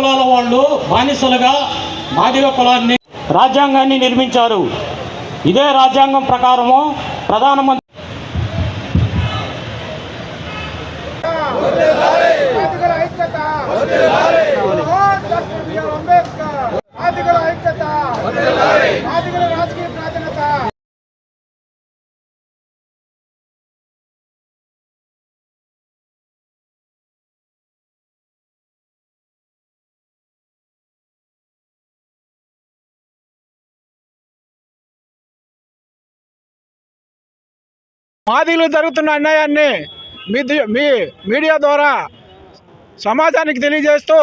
కులాల వాళ్ళు బానిసలుగా మాదిగ కులాన్ని రాజ్యాంగాన్ని నిర్మించారు. ఇదే రాజ్యాంగం ప్రకారము ప్రధానమంత్రి ఆదిగల ఐక్యత మాదిలు జరుగుతున్న అన్యాయాన్ని మీ మీ మీడియా ద్వారా సమాజానికి తెలియజేస్తూ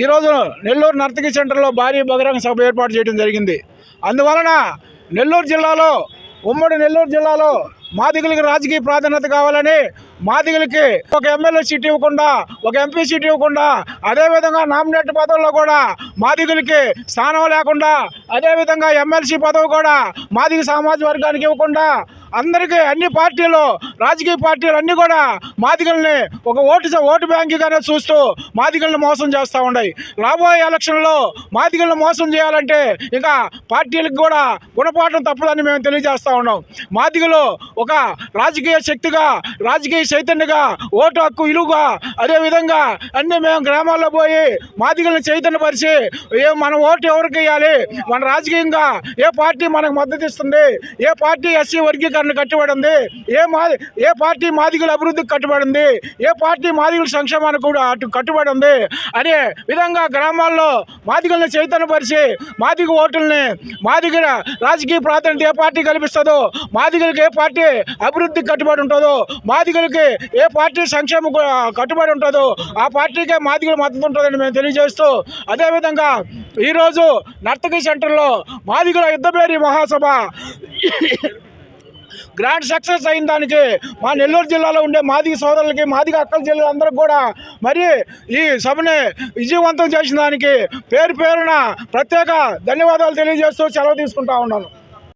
ఈరోజు నెల్లూరు నర్తకి సెంటర్లో భారీ బహిరంగ సభ ఏర్పాటు చేయడం జరిగింది. అందువలన నెల్లూరు జిల్లాలో ఉమ్మడి నెల్లూరు జిల్లాలో మాదిగలకి రాజకీయ ప్రాధాన్యత కావాలని మాదిగలకి ఒక ఎమ్మెల్యే సీట్ ఇవ్వకుండా ఒక ఎంపీ సీట్ ఇవ్వకుండా అదేవిధంగా నామినేట్ పదవుల్లో కూడా మాదిగలకి స్థానం లేకుండా అదేవిధంగా ఎమ్మెల్సీ పదవి కూడా మాదిగ సామాజిక వర్గానికి ఇవ్వకుండా అందరికీ అన్ని పార్టీలు రాజకీయ పార్టీలు అన్నీ కూడా మాదిగల్ని ఒక ఓటు ఓటు బ్యాంకుగానే చూస్తూ మాదిగల్ని మోసం చేస్తూ ఉన్నాయి రాబోయే ఎలక్షన్లో మాదిగల్ని మోసం చేయాలంటే ఇంకా పార్టీలకు కూడా గుణపాఠం తప్పదని మేము తెలియజేస్తూ ఉన్నాం. మాదిగలు ఒక రాజకీయ శక్తిగా రాజకీయ చైతన్యగా ఓటు హక్కు ఇలువుగా అదేవిధంగా అన్ని మేము గ్రామాల్లో పోయి మాదిగల్ని చైతన్యపరిచి ఏ మన ఓటు ఎవరికి వేయాలి మన రాజకీయంగా ఏ పార్టీ మనకు మద్దతు ఇస్తుంది? ఏ పార్టీ ఎస్సీ వర్గీకరణ కట్టుబడి ఉంది. ఏ మా ఏ పార్టీ మాదిగుల అభివృద్ధికి కట్టుబడి ఉంది. ఏ పార్టీ మాదిగుల సంక్షేమానికి కూడా అటు కట్టుబడి ఉంది. అనే విధంగా గ్రామాల్లో మాదిగల్ని చైతన్యపరిచి మాదిగ ఓటుల్ని మాదిగ రాజకీయ ప్రాధాన్యత ఏ పార్టీ కల్పిస్తుందో మాదిగలకి ఏ పార్టీ అభివృద్ధికి కట్టుబడి ఉంటుందో మాదిగలకి ఏ పార్టీ సంక్షేమ కట్టుబడి ఉంటుందో ఆ పార్టీకే మాదిగల మద్దతు ఉంటుందని మేము తెలియజేస్తూ అదేవిధంగా ఈరోజు నర్తకి సెంటర్లో మాదిగుల యుద్ధపేరి మహాసభ గ్రాండ్ సక్సెస్ అయిన దానికి మా నెల్లూరు జిల్లాలో ఉండే మాదిగ సోదరులకి మాదిగ అక్కల జిల్లాలందరికీ కూడా మరి ఈ సభని విజయవంతం చేసిన దానికి పేరు పేరున ప్రత్యేక ధన్యవాదాలు తెలియజేస్తూ సెలవు తీసుకుంటా ఉన్నాను.